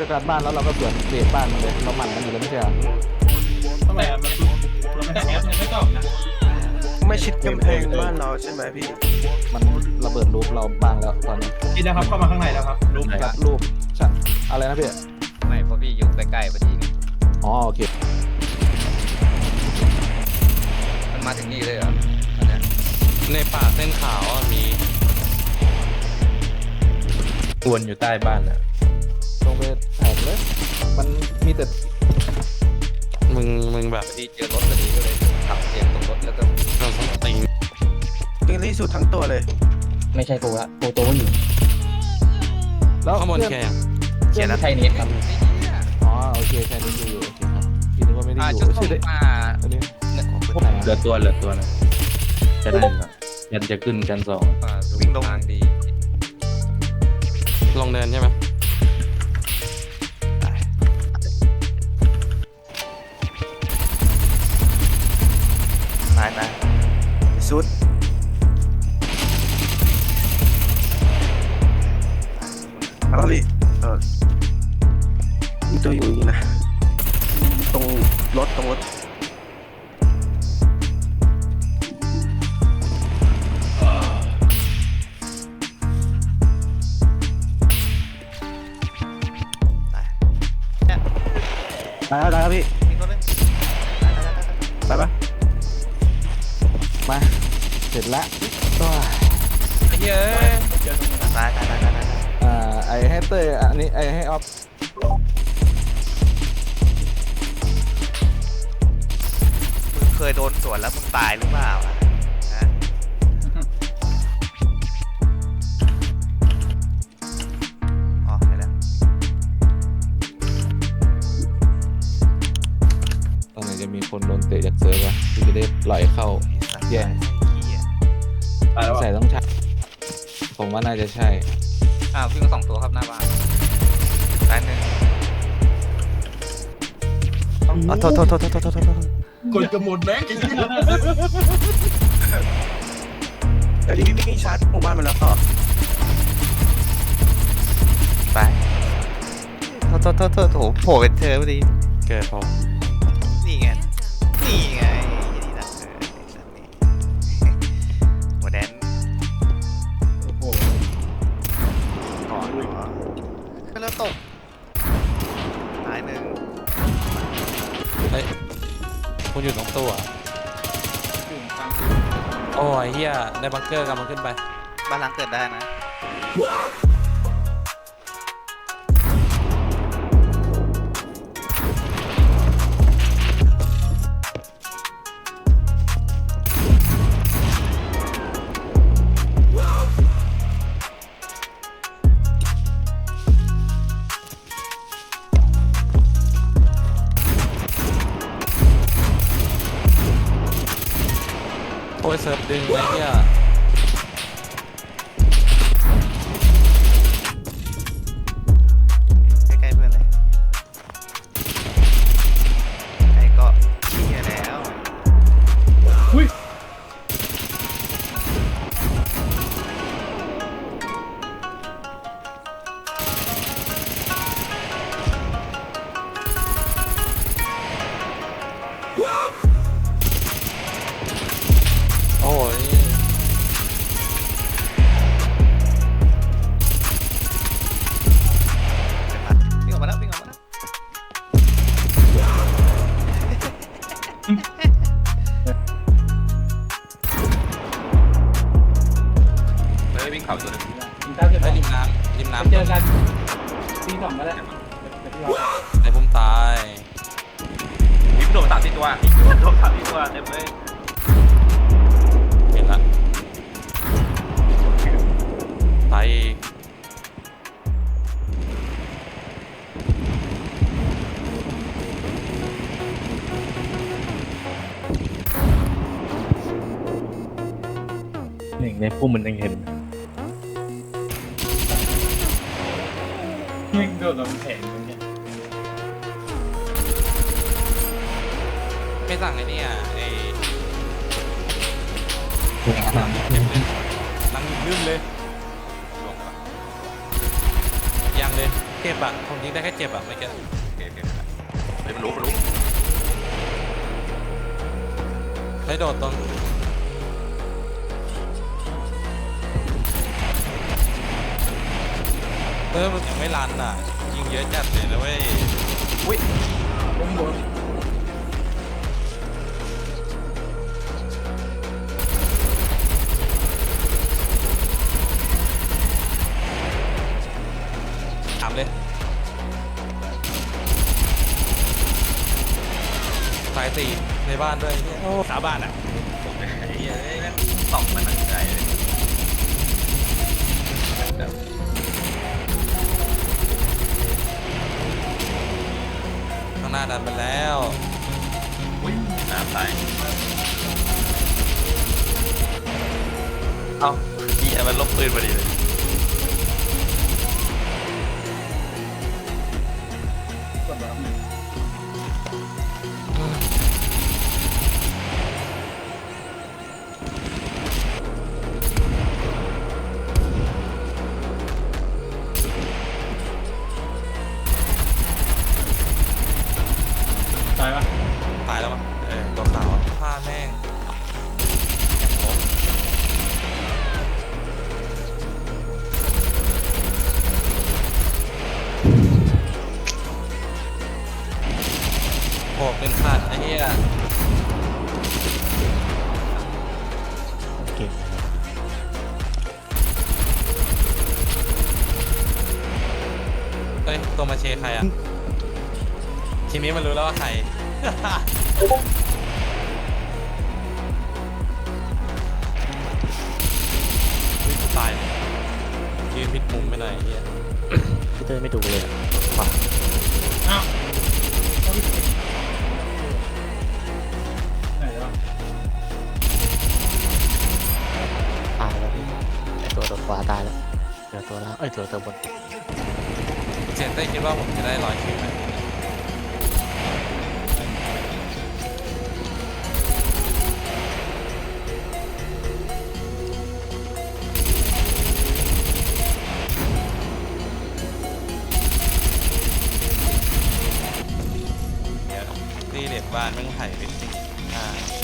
เจอการบ้านแล้วเราก็เปลี่ยนเปลี่ยนบ้านมันเลยเราหมั่นมันอยู่แล้วไม่ใช่เหรอแต่มันเราไม่แต่แอปยังไม่ตอบนะไม่ชิดกำแพงบ้านเราใช่ไหมพี่มันระเบิดรูปเราบ้างแล้วตอนนี้คิดนะครับเข้ามาข้างในแล้วครับรูปคครัรับบรูปใช่อะไรนะพี่ไม่เพราะพี่อยู่ใกล้ๆพอดีไงอ๋อโอเคมันมาถึงนี่เลยเหรออันเนี้ยในป่าเส้นขาวอะมีวนอยู่ใต้บ้านอะตรง ไปแถบเลย มันมีแต่มึงมึงแบบพอดีเจอรถพอดีก็เลยขับเสียงตรงรถแล้วก็เราต้องตีนยิงที่สุดทั้งตัวเลยไม่ใช่ตัวละตัวตัวอยู่แล้วข้างบนเพื่อแค่เพื่อนใช่เนสครับอ๋อโอเคแค่นี้ดูอยู่โอเคครับพี่นึกว่าไม่ได้อ่าอยู่ชุดชื่อได้มาอันนี้เนี่ยพวกไหนเหลือตัวเหลือตัวนะจะได้เหรอยันจะขึ้นกันสองอ่าวิ่งลงทางดีลงเดินใช่ไหม สุดอะไรพี่เออมีตัวอยู่นี่นะ ตรงรถตรงรถได้แล้วได้แล้วพี่ มาเสร็จแล้วก็ไอ้เหี้ยเอ้ยตายตายตายตายตายอ่าไอให้เต้ยอันนี้ไอให้ออฟมึงเคยโดนสวนแล้วมึงตายหรือเปล่าอะฮะอ๋อได้แล้วตอนไหนจะมีคนโดนเตะจากเซิร์ฟวะที่จะได้ปล่อยเข้าแย่เหี้ยตายแล้วใส่ต้องใช้ผมว่าน่าจะใช่อ้าววิ่งมาสองตัวครับหน้าบ้านตายหนึ่งอ๋อโทษโทษโทษโทษโทษโทษโทษคนจะหมดแม็กซ์ไอ้เหี้ยเดี๋ยวนี้พี่วิ่งชาร์จหมู่บ้านมันแล้วต่อไปโทษโทษโทษโทษโหโผล่เป็นเธอพอดีแกพอนี่ไงนี่ไง ตกตายหนึ่งเฮ้ยคุณอยู่ตรงตู้อะถึงกลางโอ้ยเฮียได้บังเกอร์กำลังขึ้นไป บ้านหล้างเกิดได้นะ โอ้ย เฮ้ยวิ่งเขาตัวนึงกินข้าวเสร็จเฮ้แล้ยวริมน้ำริมไปน้ำเจอกันตีสองก็ได้เดี๋ยวพี่รอไอ้ผมตายวิ่งโดดสามสี่ตัวโดดสามสี่ตัวเต็มเลยเห็นละตายอีก หนึ่งในผู้มันยังเห็นวิ่งโดดลงแผงตรงเนี้ยไม่สั่งไอ้เนี่ยไอ้ตัวอาหารนั่งลื่นเลยลงปะยังเลยเจ็บอะผมยิงได้แค่เจ็บอะไม่แค่โอเคโอเคเฮ้ยมันรู้มันรู้ใช้โดดตรง เออมันยังไม่รันอะ ยิงเยอะจัดเลยนะเว้ยถามเลยสายตีในบ้านด้วยเนี่ยโอ้สาบ้านอะ ข้างหน้าดันไปแล้วอุ้ยน้ำตายเอ้าเหี้ยมันลบปืนพอดีเลย ตัวมาเชใครอะ ทีนี้มันรู้แล้วว่าใครอุ๊ยตายเลยยืนพิดมุมไม่หน่อยไอ้เฮียพี่เต้ยไม่ดูเลยอะขวาอ้าวไหนวะตายแล้วพี่ไอตัวตัวขวาตายแล้วเหลือตัวล่างเอ้ยเหลือตัวบน เจนเต้คิดว่าผมจะได้ร้อยคิวไหมเดี๋ยวตีเด็ดบ้านแม่งไถ่ไปสิอ่าตัวหนักก็อ่า